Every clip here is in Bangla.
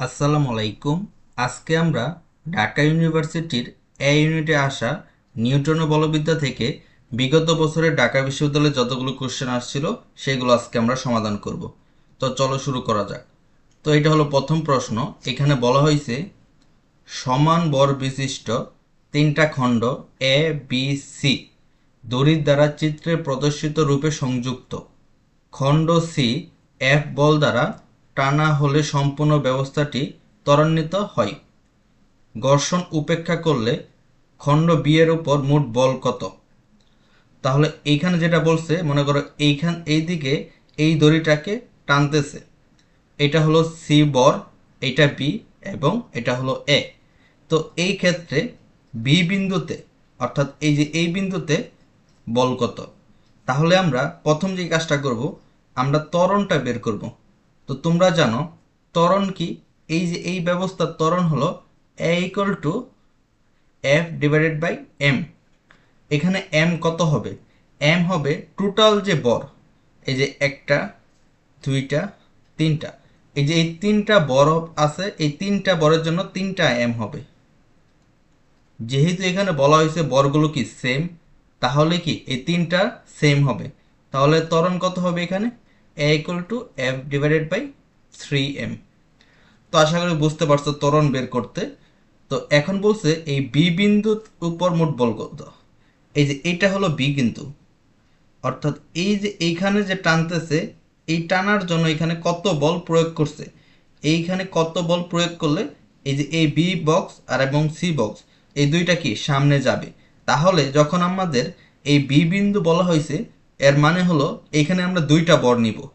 আসসালামু আলাইকুম আজকে আমরা ঢাকা ইউনিভার্সিটির এ ইউনিটে আসা নিউটনের বলবিদ্যা থেকে বিগত বছরে ঢাকা বিশ্ববিদ্যালয়ে যতগুলো কোশ্চেন আসছিল, সেগুলো আজকে আমরা সমাধান করব। তো চলো শুরু করা যাক। তো এটা হলো প্রথম প্রশ্ন। এখানে বলা হয়েছে, সমান বর বিশিষ্ট তিনটা খণ্ড এ, বি, সি দড়ির দ্বারা চিত্রে প্রদর্শিত রূপে সংযুক্ত। খণ্ড সি, এফ বল দ্বারা টানা হলে সম্পূর্ণ ব্যবস্থাটি ত্বরান্বিত হয়। ঘর্ষণ উপেক্ষা করলে খণ্ড বি এর উপর মোট বল কত? তাহলে এইখানে যেটা বলছে, মনে করো এইখান এইদিকে এই দড়িটাকে টানতেছে। এটা হলো সি বর, এটা বি এবং এটা হলো এ তো এই ক্ষেত্রে বি বিন্দুতে, অর্থাৎ এই যে এই বিন্দুতে বল কত? তাহলে আমরা প্রথম যে কাজটা করব, আমরা ত্বরণটা বের করব। তো তোমরা জানো, ত্বরণ কি? এই যে এই ব্যবস্থার ত্বরণ হলো A equal to F divided by M এখানে এম কত হবে? এম হবে টোটাল যে বর, এই যে একটা, দুইটা, তিনটা। এই যে এই তিনটা বর আছে, এই তিনটা বরের জন্য তিনটা এম হবে। যেহেতু এখানে বলা হয়েছে বরগুলো কি? সেম তাহলে কি? এই তিনটা সেম হবে। তাহলে ত্বরণ কত হবে এখানে? A equal to F divided by three M তো আশা করি বুঝতে পারছ ত্বরণ বের করতে। তো এখন বলছে এই বি বিন্দুর উপর মোট বল কত? এই যে এইটা হলো বি কিন্তু। অর্থাৎ এই যে এইখানে যে টানতেছে, এই টানার জন্য এখানে কত বল প্রয়োগ করছে? এইখানে কত বল প্রয়োগ করলে এই যে এই বি বক্স আর এবং সি বক্স এই দুইটা কি সামনে যাবে? তাহলে যখন আমাদের এই বি বিন্দু বলা হয়েছে এর মানে হলো, এইখানে আমরা দুইটা বর নিব।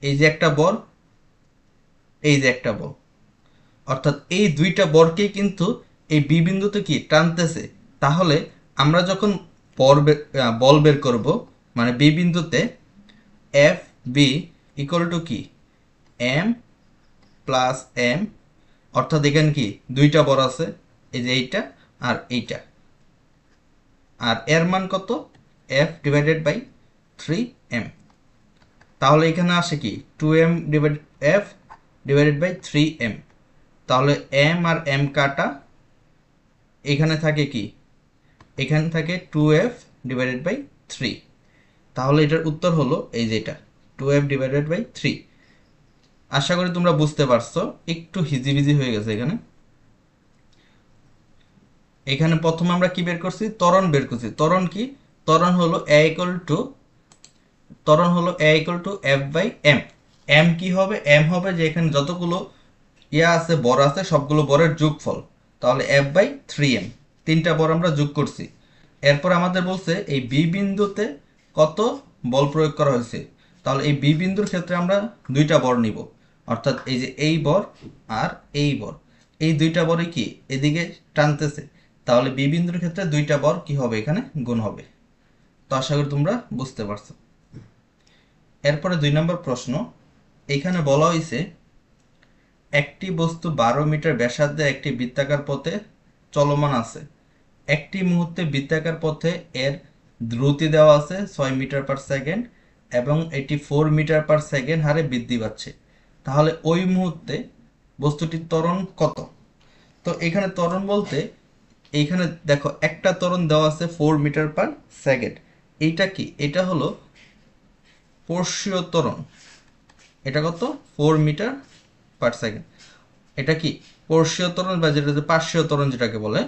এই যে একটা বর, এই যে একটা বর। অর্থাৎ এই দুইটা বরকেই কিন্তু এই বি বিন্দুতে কি টানতেছে? তাহলে আমরা যখন বর বের- বল বের করব মানে বি বিন্দুতে, এফ বি ইকুয়াল টু কি? M plus M. অর্থাৎ এখানে কি? দুইটা বর আছে, এই যে এইটা আর এইটা। আর এর মান কত? F divided by three M তাহলে এখানে আসে কি? Two M divide F divided by three M তাহলে এম আর এম কাটা এখানে থাকে কি? এখানে থাকে two F divided by three তাহলে এটার উত্তর হলো এই যেটা two F divided by three আশা করি তোমরা বুঝতে পারছ, একটু হিজিবিজি হয়ে গেছে এখানে। এখানে প্রথম আমরা কি বের করছি? ত্বরণ বের করছি। ত্বরণ কি? ত্বরণ হলো এ ইকুয়াল টু ত্বরণ হলো A equal to F by M M কি হবে? এম হবে যে এখানে যতগুলো ইয়া আছে, বর আছে, সবগুলো বরের যোগফল। তাহলে এফ বাই থ্রি এম তিনটা বর আমরা যোগ করছি। এরপর আমাদের বলছে এই বি বিন্দুতে কত বল প্রয়োগ করা হয়েছে। তাহলে এই বি বিন্দুর ক্ষেত্রে আমরা দুইটা বর নিব। অর্থাৎ এই যে এই বর আর এই বর। এই দুইটা বরই কি? এদিকে টানতেছে। তাহলে বি বিন্দুর ক্ষেত্রে দুইটা বর কি হবে? এখানে গুণ হবে। তো আশা করি তোমরা বুঝতে পারছ। এরপরে দুই নম্বর প্রশ্ন, এখানে বলা হয়েছে একটি বস্তু বারো মিটার ব্যাসার্ধে একটি বৃত্তাকার পথে চলমান আছে। একটি মুহূর্তে বৃত্তাকার পথে এর দ্রুতি দেওয়া আছে ছয় মিটার পার সেকেন্ড এবং এটি ফোর মিটার পার সেকেন্ড হারে বৃদ্ধি পাচ্ছে। তাহলে ওই মুহূর্তে বস্তুটির ত্বরণ কত? তো এখানে ত্বরণ বলতে এইখানে দেখো একটা ত্বরণ দেওয়া আছে ফোর মিটার পার সেকেন্ড। এইটা কি? এটা হলো পর্ষীয় ত্বরণ। এটা কত? ফোর মিটার পার সেকেন্ড এটা কি? পর্ষীয় ত্বরণ বা যেটা পার্শ্বীয় ত্বরণ যেটাকে বলে।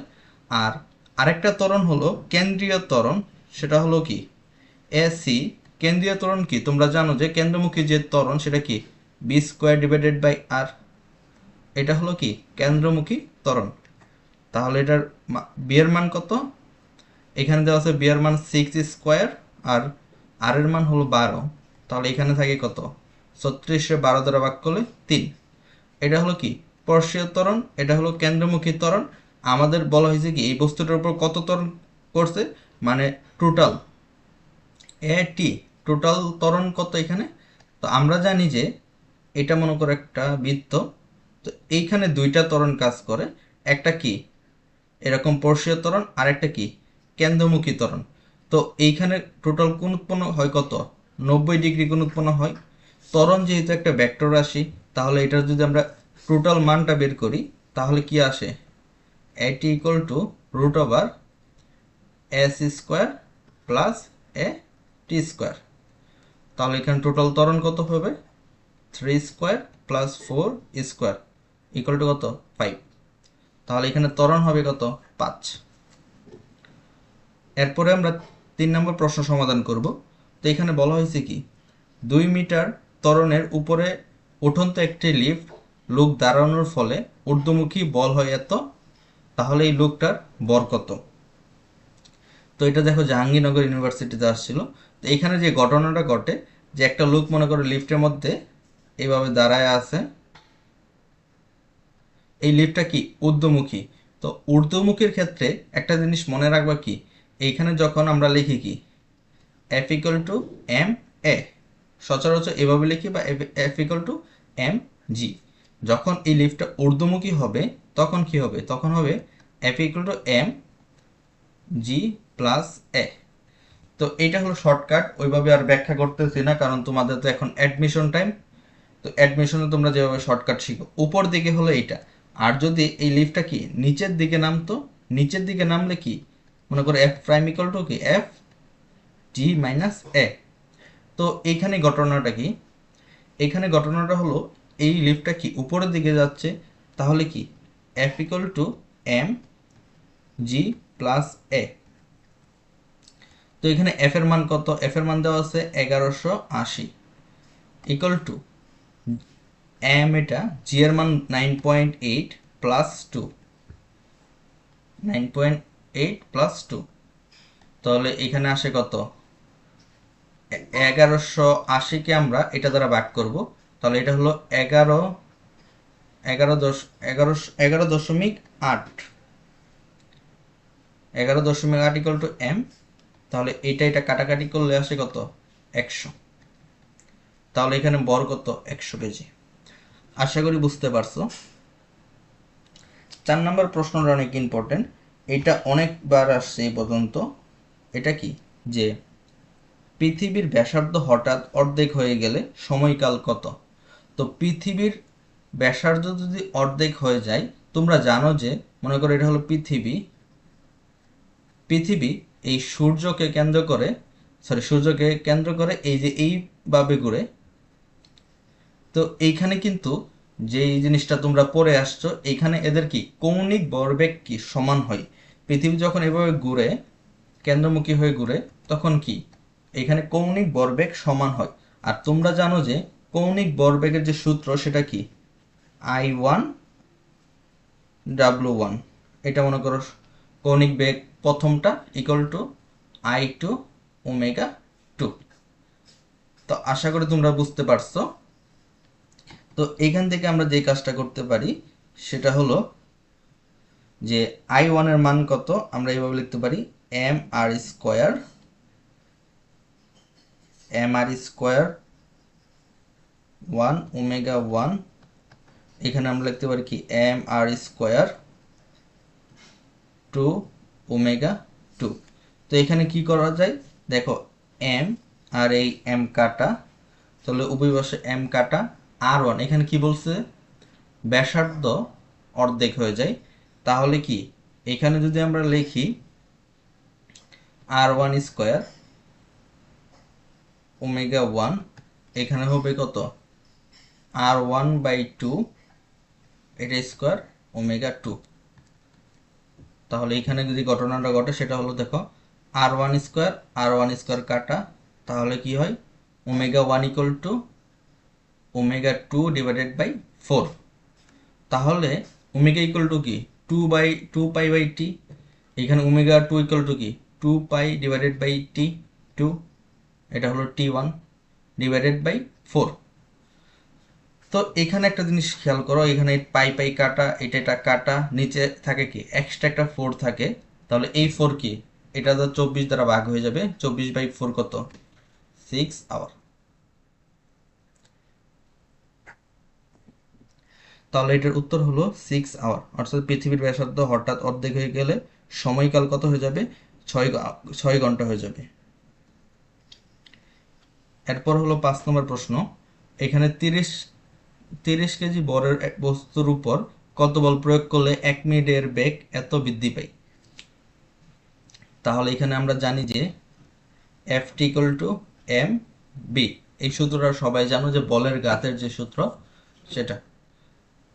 আর আরেকটা ত্বরণ হলো কেন্দ্রীয় ত্বরণ। সেটা হলো কি? এসি কেন্দ্রীয় ত্বরণ কি? তোমরা জানো যে কেন্দ্রমুখী যে ত্বরণ, সেটা কি? B square divided by R এটা হলো কি? কেন্দ্রমুখী ত্বরণ। তাহলে এটার বিয়ের মান কত? এখানে দেওয়া আছে বিয়ের মান সিক্স স্কোয়ার আর আর এর মান হলো বারো। তাহলে এখানে থাকে কত? ছত্রিশে বারো দ্বারা ভাগ করলে তিন। এটা হলো কি? পর্ষীয় ত্বরণ, এটা হলো কেন্দ্রমুখী ত্বরণ। আমাদের বলা হয়েছে কি, এই বস্তুটার উপর কত ত্বরণ করছে? মানে টোটাল এ টি টোটাল ত্বরণ কত এখানে? তো আমরা জানি যে এটা মনে করো একটা বৃত্ত। তো এইখানে দুইটা ত্বরণ কাজ করে। একটা কি? এরকম পর্ষীয় ত্বরণ আর একটা কি? কেন্দ্রমুখী ত্বরণ। তো এইখানে টোটাল কোন উৎপন্ন হয় কত? নব্বই ডিগ্রি কোণ উৎপন্ন হয়। ত্বরণ যেহেতু একটা ভেক্টর রাশি, তাহলে এটার যদি আমরা টোটাল মানটা বের করি, তাহলে কি আসে? এটি equal to root over S square plus A T square তাহলে এখানে টোটাল ত্বরণ কত হবে? Three square plus four square equal to কত? ফাইভ তাহলে এখানে ত্বরণ হবে কত? পাঁচ। এরপরে আমরা তিন নম্বর প্রশ্ন সমাধান করব। তো এখানে বলা হয়েছে কি? দুই মিটার ত্বরণের উপরে উঠন্ত একটি লিফট লোক দাঁড়ানোর ফলে ঊর্ধ্বমুখী বল হয় এত, তাহলে এই লোকটার বর কত? তো এটা দেখো জাহাঙ্গীরনগর ইউনিভার্সিটিতে আসছিল। তো এখানে যে ঘটনাটা ঘটে, যে একটা লোক মনে করো লিফটের মধ্যে এইভাবে দাঁড়ায় আছে, এই লিফটটা কি? ঊর্ধ্বমুখী। তো ঊর্ধ্বমুখীর ক্ষেত্রে একটা জিনিস মনে রাখবা কি? এইখানে যখন আমরা লিখি কি F equal to M A সচরাচর এভাবে লিখি বা F equal to M G যখন এই লিফটটা ঊর্ধ্বমুখী হবে, তখন কি হবে? তখন হবে F equal to M G plus A তো এইটা হলো শর্টকাট ওইভাবে আর ব্যাখ্যা করতেছি না, কারণ তোমাদের তো এখন অ্যাডমিশন টাইম তো অ্যাডমিশনে তোমরা যেভাবে শর্টকাট শিখো, উপর দিকে হলো এইটা। আর যদি এই লিফটটা কি, নিচের দিকে নামতো, নিচের দিকে নামলে কি? মনে করো এফ প্রাইম ইকুয়াল টু কি? এফ জি মাইনাস এ তো এইখানে ঘটনাটা কি? এখানে ঘটনাটা হলো, এই লিফটটা কি উপরের দিকে যাচ্ছে, তাহলে কি? F equal to M G plus A তো এখানে এফ এর মান কত? এফ এর মান দেওয়া আছে এগারোশো আশি। ইকুয়াল টু এম এটা জি এর মান nine point eight plus two nine point eight plus two তাহলে এখানে আসে কত? এগারোশো আশিকে আমরা এটা দ্বারা ভাগ করব। তাহলে এটা হলো এগারো এগারো দশ, এগারো এগারো দশমিক আট। এগারো দশমিক আট টু এম তাহলে এটা এটা কাটাকাটি করলে আসে কত? একশো। তাহলে এখানে বর কত? একশো কেজি। আশা করি বুঝতে পারছ। চার নম্বর প্রশ্নটা অনেক ইম্পর্টেন্ট এটা অনেকবার আসছে এই পর্যন্ত। এটা কি? যে পৃথিবীর ব্যাসার্ধ হঠাৎ অর্ধেক হয়ে গেলে সময়কাল কত? তো পৃথিবীর ব্যাসার্ধ যদি অর্ধেক হয়ে যায়, তোমরা জানো যে, মনে করো এটা হলো পৃথিবী পৃথিবী এই সূর্যকে কেন্দ্র করে সরি সূর্যকে কেন্দ্র করে এই যে এইভাবে ঘুরে। তো এইখানে কিন্তু যে জিনিসটা তোমরা পড়ে আসছো, এইখানে এদের কি? কৌণিক ভরবেগ কি? সমান হয়। পৃথিবী যখন এভাবে ঘুরে, কেন্দ্রমুখী হয়ে ঘুরে, তখন কি? এখানে কৌণিক ভরবেগ সমান হয়। আর তোমরা জানো যে কৌণিক ভরবেগের যে সূত্র সেটা কি? I one W one. এটা মনে করো কৌণিক বেগ প্রথমটা equal to I two omega two. তো আশা করি তোমরা বুঝতে পারছ। তো এখান থেকে আমরা যে কাজটা করতে পারি, সেটা হলো যে আই ওয়ানের মান কত? আমরা এইভাবে লিখতে পারি, M R square M R square one omega one এখানে আমরা লিখতে পারি কি? M R square two omega two তো এখানে কি করা যায়? দেখো এম আর এই এম কাটা, তাহলে পাশে এম কাটা আর ওয়ান এখানে কি বলছে? ব্যাসার্ধ অর্ধেক হয়ে যায়। তাহলে কি? এখানে যদি আমরা লিখি R one square omega one, এখানে হবে কত? আর ওয়ান বাই টু, এটা স্কোয়ার ওমেগা টু। তাহলে এখানে যদি ঘটনাটা ঘটে, সেটা হলো দেখো, R one square, R one square কাটা, তাহলে কি হয়? Omega one equal to omega two divided by four তাহলে ওমেগা ইকুয়াল টু কি? Two by, two pi by T. এখানে ওমেগা টু ইকুয়াল টু কি? Two pi divided by T, two. এটা হলো T one divided by four তো এখানে একটা জিনিস খেয়াল করো, এখানে পাই পাই কাটা, এটা এটা কাটা, নিচে থাকে কি এক্সট্রা একটা ফোর থাকে, তাহলে এই ফোর কি? এটা তো চব্বিশ দ্বারা ভাগ হয়ে যাবে, চব্বিশ বাই ফোর কত? সিক্স আওয়ার তাহলে এটার উত্তর হলো সিক্স আওয়ার অর্থাৎ পৃথিবীর ব্যাসার্ধ হঠাৎ অর্ধেক হয়ে গেলে সময়কাল কত হয়ে যাবে? ছয় ছয় ঘণ্টা হয়ে যাবে। এরপর হলো পাঁচ নম্বর প্রশ্ন। এখানে তিরিশ তিরিশ কেজি বরের এক বস্তুর উপর কত বল প্রয়োগ করলে এক মিনিটের বেগ এত বৃদ্ধি পায়? তাহলে এখানে আমরা জানি যে F equal to M B. এই সূত্রটা সবাই জানো যে বলের গাতের যে সূত্র, সেটা।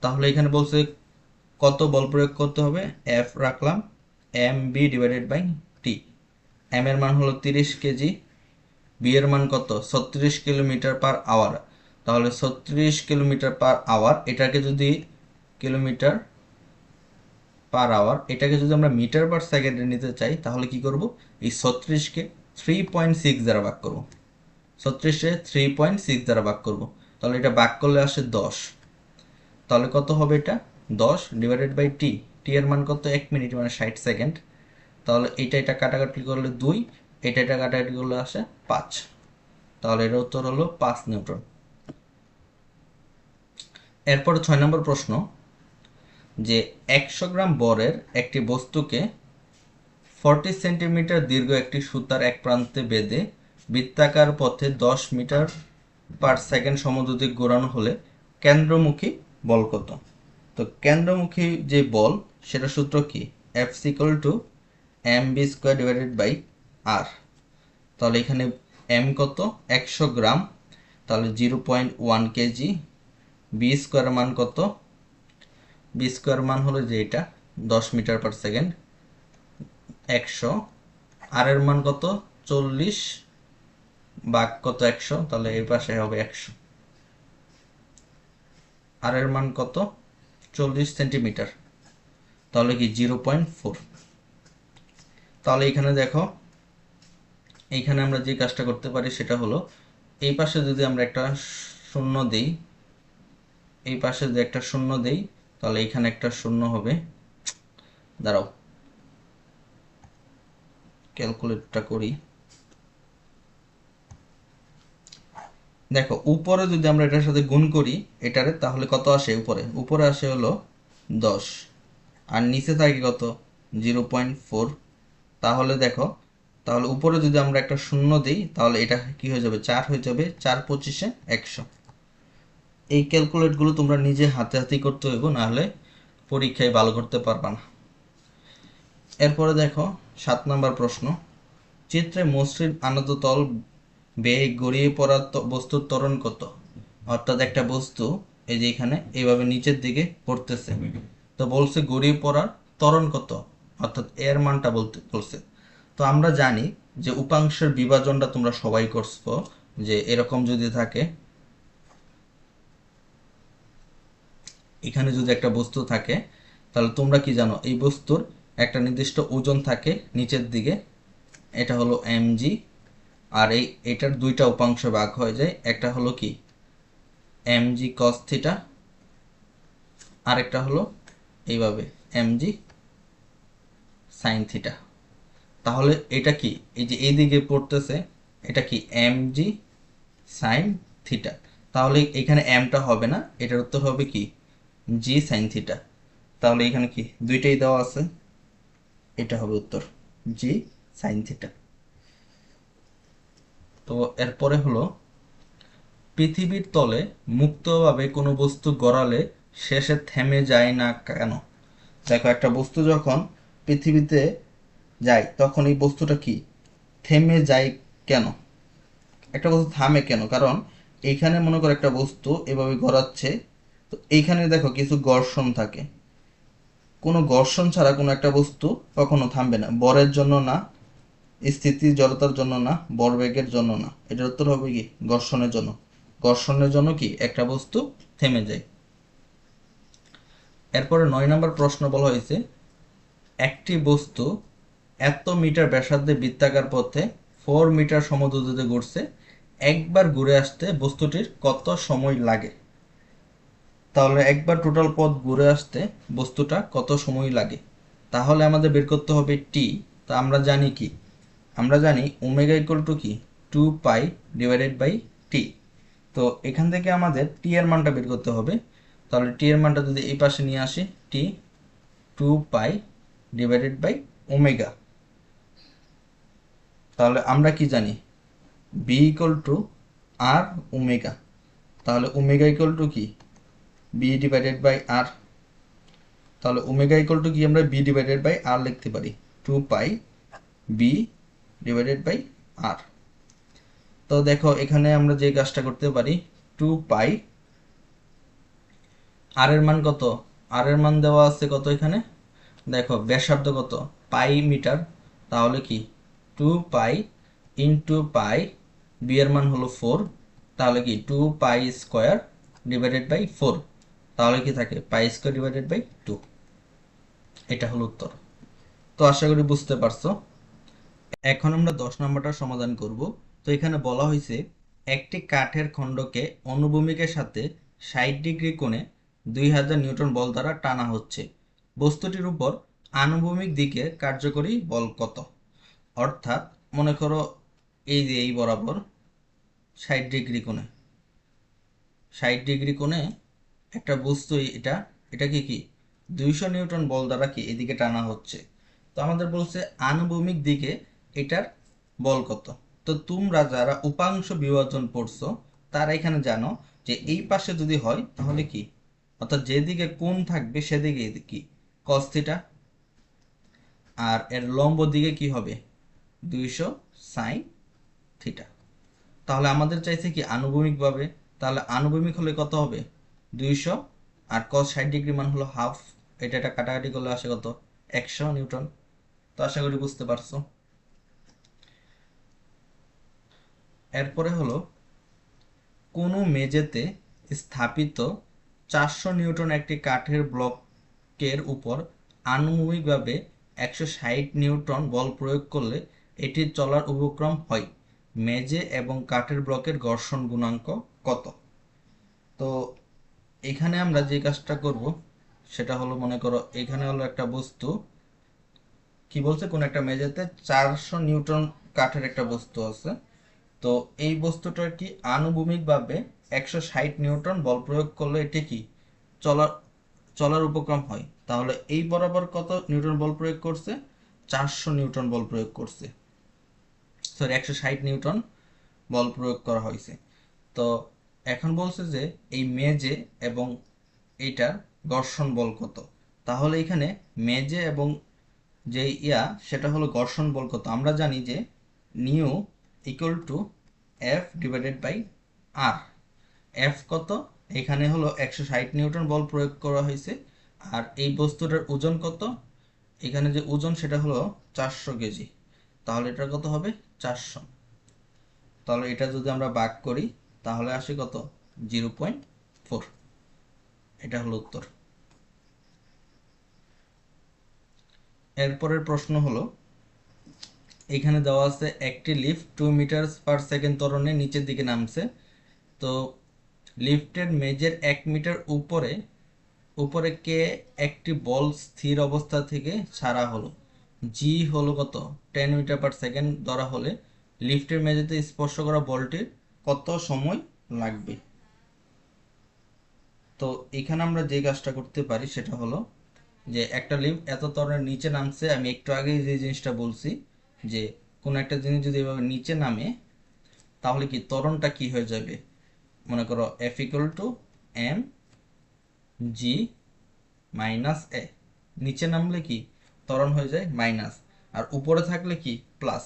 তাহলে এখানে বলছে কত বল প্রয়োগ করতে হবে? এফ রাখলাম M B divided by T. M এর মান হলো তিরিশ কেজি বি এর মান কত? ছত্রিশ কিলোমিটার পার আওয়ার তাহলে ছত্রিশ কিলোমিটার পার আওয়ার এটাকে যদি কিলোমিটার পার আওয়ার এটাকে যদি আমরা মিটার পার সেকেন্ডে নিতে চাই, তাহলে কি করব? এই ছত্রিশকে থ্রি পয়েন্ট সিক্স দ্বারা ভাগ করব। ছত্রিশে থ্রি পয়েন্ট সিক্স দ্বারা ভাগ করব। তাহলে এটা ভাগ করলে আসে দশ। তাহলে কত হবে এটা? দশ ডিভাইডেড বাই টি টি এর মান কত? এক মিনিট মানে ষাট সেকেন্ড। তাহলে এটা এটা কাটাকাটি করলে দুই। এটা এটা কাটাকাটি আসে পাঁচ। তাহলে এর উত্তর হলো পাঁচ নিউটন এরপর ছয় নম্বর প্রশ্ন, যে একশো গ্রাম বরের একটি বস্তুকে ফর্টি সেন্টিমিটার দীর্ঘ একটি সুতার এক প্রান্তে বেঁধে বৃত্তাকার পথে দশ মিটার পার সেকেন্ড সমদ্রুতি ঘোরানো হলে কেন্দ্রমুখী বল কত? তো কেন্দ্রমুখী যে বল সেটা সূত্র কি? F equal to M B square divided by R. তাহলে এখানে এম কত? একশো গ্রাম। তাহলে zero point one kg. B square মান কত? বি স্কোয়ার মান হলো যে এটা, দশ মিটার পার সেকেন্ড একশো। আর এর মান কত? চল্লিশ। বাঘ কত? একশো। তাহলে এই পাশে হবে একশো। আর এর মান কত? চল্লিশ সেন্টিমিটার। তাহলে কি? Zero point four. তাহলে এখানে দেখো এইখানে আমরা যে কাজটা করতে পারি সেটা হলো, এই পাশে যদি আমরা একটা শূন্য দেই, এই পাশে যদি একটা শূন্য দেই, তাহলে এখানে একটা শূন্য হবে। দাঁড়াও। ক্যালকুলেটটা করি। দেখো, উপরে যদি আমরা এটার সাথে গুণ করি, এটারে তাহলে কত আসে উপরে? উপরে আসে হলো দশ। আর নিচে থাকে কত? Zero point four. তাহলে দেখো তাহলে উপরে যদি আমরা একটা শূন্য দিই, তাহলে এটা কি হয়ে যাবে? চার হয়ে যাবে চার পঁচিশে একশো। এই ক্যালকুলেটগুলো তোমরা নিজে হাতে হাতেই করতে হইব, নাহলে পরীক্ষায় ভালো করতে পারবা না। এরপরে দেখো, সাত নম্বর প্রশ্ন। চিত্রে মসৃণ আনত তল বেয়ে গড়িয়ে পড়া বস্তুর ত্বরণ কত? অর্থাৎ একটা বস্তু, এই যে এখানে, এইভাবে নিচের দিকে পড়তেছে। তো বলছে গড়িয়ে পড়ার ত্বরণ কত? অর্থাৎ এর মানটা বলতে, বলছে। তো আমরা জানি যে উপাংশের বিভাজনটা তোমরা সবাই করছ, যে এরকম যদি থাকে, এখানে যদি একটা বস্তু থাকে, তাহলে তোমরা কি জানো, এই বস্তুর একটা নির্দিষ্ট ওজন থাকে নিচের দিকে, এটা হলো এমজি আর এই, এটার দুইটা উপাংশ ভাগ হয়ে যায়, একটা হলো কি এমজি কস থিটা আরেকটা হলো এইভাবে এমজি সাইন থিটা তাহলে এটা কি? এই যে এই দিকে পড়তেছে, এটা কি এম জি সাইন থিটা তাহলে এখানে এমটা হবে না, এটার উত্তর হবে কি? জি সাইন থিটা তাহলে এখানে কি? দুইটাই দেওয়া আছে, এটা হবে উত্তর জি সাইন থিটা তো এরপরে হলো, পৃথিবীর তলে মুক্তভাবে কোনো বস্তু গড়ালে শেষে থেমে যায় না কেন? দেখো একটা বস্তু যখন পৃথিবীতে যায়, তখন এই বস্তুটা কি? থেমে যায় কেন? একটা বস্তু থামে কেন? কারণ এইখানে মনে করো একটা বস্তু এভাবে গড়াচ্ছে, তো এইখানে দেখো কিছু ঘর্ষণ থাকে। কোনো ঘর্ষণ ছাড়া কোনো একটা বস্তু কখনো থামবে না। বরের জন্য না, স্থিতি জড়তার জন্য না, বরবেগের জন্য না। এটার উত্তর হবে কি? ঘর্ষণের জন্য। ঘর্ষণের জন্য কি? একটা বস্তু থেমে যায়। এরপরে নয় নম্বর প্রশ্ন বলা হয়েছে, একটি বস্তু এত মিটার ব্যাসার্ধে বৃত্তাকার পথে ফোর মিটার সমদ্রুতিতে ঘুরছে, একবার ঘুরে আসতে বস্তুটির কত সময় লাগে? তাহলে একবার টোটাল পথ ঘুরে আসতে বস্তুটা কত সময় লাগে? তাহলে আমাদের বের করতে হবে টি তা আমরা জানি কি? আমরা জানি ওমেগা ইকুয়াল টু কি? Two pi divided by t তো এখান থেকে আমাদের টি এর মানটা বের করতে হবে। তাহলে টি এর মানটা যদি এই পাশে নিয়ে আসি t two pi divided by omega তাহলে আমরা কি জানি? V equal to r omega তাহলে ওমেগা ইকল টু কি? বি ডিভাইডেড বাই আর তাহলে ওমেগা ইকল টু কি আমরা বি ডিভাইডেড বাই আর লিখতে পারি? Two pi v divided by r তো দেখো, এখানে আমরা যে কাজটা করতে পারি টু পাই আর এর মান কত? আর এর মান দেওয়া আছে কত এখানে? দেখো, ব্যাসার্ধ কত? পাই মিটার তাহলে কি? Two pi into pi v এর মান হলো ফোর তাহলে কি two pi square divided by four তাহলে কি থাকে? Pi square divided by two এটা হলো উত্তর। তো আশা করি বুঝতে পারছ। এখন আমরা দশ নম্বরটা সমাধান করব। তো এখানে বলা হয়েছে, একটি কাঠের খণ্ডকে অনুভূমিকের সাথে ষাট ডিগ্রি কোণে দুই হাজার নিউটন বল দ্বারা টানা হচ্ছে। বস্তুটির উপর আনুভূমিক দিকে কার্যকরী বল কত? অর্থাৎ মনে করো এই যে এই বরাবর ষাট ডিগ্রি কোণে। ষাট ডিগ্রি কোণে একটা বস্তু এটা, এটাকে কি? দুইশো নিউটন বল দ্বারা কি এদিকে টানা হচ্ছে? তো আমাদের বলছে আনুভূমিক দিকে এটার বল কত? তো তোমরা যারা উপাংশ বিভাজন পড়ছো, তারা এখানে জানো যে এই পাশে যদি হয়, তাহলে কি? অর্থাৎ যেদিকে কোণ থাকবে, সেদিকে কি? কস থিটা আর এর লম্ব দিকে কি হবে? দুইশো সাইন থিটা তাহলে আমাদের চাইছে কি আনুভূমিকভাবে? তাহলে আনুভূমিক হলে কত হবে? দুইশো। আর কস ষাট ডিগ্রি মান হলো হাফ এটা এটা কাটাকাটি করলে আসে কত? একশো নিউটন। তো আশা করি বুঝতে পারছ। এরপরে হলো, কোনো মেঝেতে স্থাপিত চারশো নিউটন একটি কাঠের ব্লকের উপর আনুভূমিকভাবে একশো ষাট নিউটন বল প্রয়োগ করলে এটির চলার উপক্রম হয়। মেঝে এবং কাঠের ব্লকের ঘর্ষণ গুণাঙ্ক কত? তো এখানে আমরা যে কাজটা করব, সেটা হলো মনে করো, এখানে হলো একটা বস্তু। কি বলছে? কোন একটা মেঝেতে চারশো নিউটন কাঠের একটা বস্তু আছে। তো এই বস্তুটার কি আনুভূমিকভাবে একশো ষাট নিউটন বল প্রয়োগ করলে এটি কি? চলার চলার উপক্রম হয়। তাহলে এই বরাবর কত নিউটন বল প্রয়োগ করছে? চারশো নিউটন বল প্রয়োগ করছে। সরি, একশো ষাট নিউটন বল প্রয়োগ করা হয়েছে। তো এখন বলছে যে এই মেজে এবং এইটার ঘর্ষণ বল কত? তাহলে এখানে মেজে এবং যে ইয়া, সেটা হলো ঘর্ষণ বল কত? আমরা জানি যে nu equal to f divided by r f কত? এখানে হলো একশো ষাট নিউটন বল প্রয়োগ করা হয়েছে। আর এই বস্তুটার ওজন কত? এখানে যে ওজন, সেটা হলো চারশো কেজি। তাহলে এটা কত হবে? চারশো। তাহলে এটা যদি আমরা বাক করি, তাহলে আসে কত? Zero point four. এটা হলো উত্তর। এরপরের প্রশ্ন হলো, এখানে দেওয়া আছে একটি lift two metre per second ত্বরণে নিচের দিকে নামছে। তো লিফটের মেজের এক মিটার উপরে উপরে কে একটি বল স্থির অবস্থা থেকে ছাড়া হলো? জি হলো কত? টেন মিটার পার সেকেন্ড ধরা হলে লিফটের মেঝেতে স্পর্শ করা বলটির কত সময় লাগবে? তো এখানে আমরা যে কাজটা করতে পারি সেটা হলো যে একটা লিফট এত তরণের নিচে নামছে, আমি একটু আগেই যে জিনিসটা বলছি যে কোনো একটা জিনিস যদি এভাবে নিচে নামে, তাহলে কি ত্বরণটা কি হয়ে যাবে? মনে করো f equal to m g minus a নিচে নামলে কি ত্বরণ হয়ে যায় মাইনাস। আর উপরে থাকলে কি? প্লাস।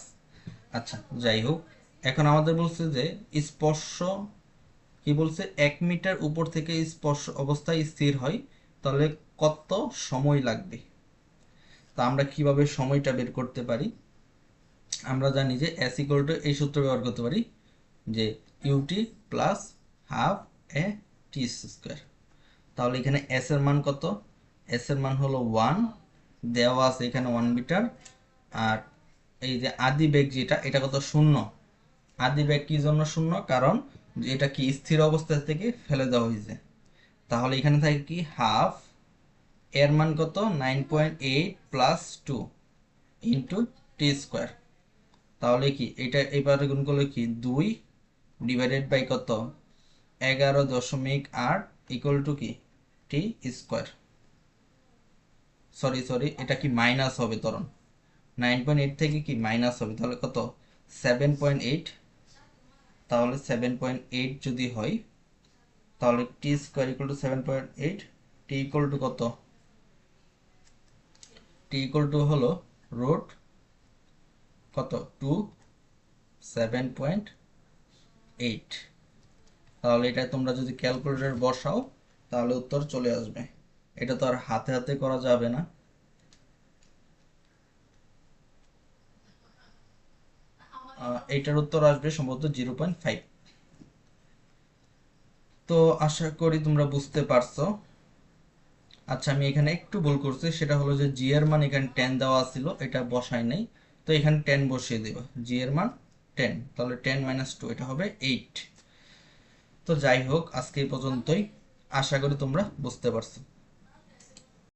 আচ্ছা যাই হোক। এখন আমাদের বলছে যে স্পর্শ, কি বলছে? এক মিটার উপর থেকে স্পর্শ অবস্থায় স্থির হয়। তাহলে কত সময় লাগবে? তা আমরা কীভাবে সময়টা বের করতে পারি? আমরা জানি যে এস ইকুয়াল টু এই সূত্র ব্যবহার করতে পারি যে u t plus half a t square তাহলে এখানে এস এর মান কত? এস এর মান হলো ওয়ান দেওয়া আছে এখানে ওয়ান মিটার আর এই যে আদি বেগ যেটা, এটা কত? শূন্য। আদি বেগ কি জন্য শূন্য? কারণ এটা কি স্থির অবস্থা থেকে ফেলে দেওয়া হয়েছে। তাহলে এখানে থাকে কি? হাফ এর মান কত? Nine point eight plus two into t square তাহলে কি? এটা এবারে গুণ করলে কি? দুই ডিভাইডেড বাই কত? এগারো দশমিক আট ইকুয়াল টু কি? টি স্কোয়ার সরি সরি, এটা কি মাইনাস হবে তরণ? নাইন পয়েন্ট এইট থেকে কি মাইনাস হবে? তাহলে কত? সেভেন পয়েন্ট এইট তাহলে সেভেন পয়েন্ট এইট যদি হয়, তাহলে t square equal to seven point eight t equal to কত? টি ইকুয়াল টু হলো রুট কত? টু সেভেন পয়েন্ট এইট তাহলে এটা তোমরা যদি ক্যালকুলেটর বসাও, তাহলে উত্তর চলে আসবে। এটা তো আর হাতে হাতে করা যাবে না। আহ, এইটার উত্তর আসবে সম্ভবত জিরো পয়েন্ট ফাইভ। তো আশা করি তোমরা বুঝতে পারছ। আচ্ছা আমি এখানে একটু ভুল করছি সেটা হলো যে জি এর মান এখানে টেন দেওয়া ছিল এটা বসাই নাই। তো এখানে টেন বসিয়ে দেব। জি এর মান টেন তাহলে টেন মাইনাস টু এটা হবে এইট তো যাই হোক আজকে পর্যন্তই। আশা করি তোমরা বুঝতে পারছ।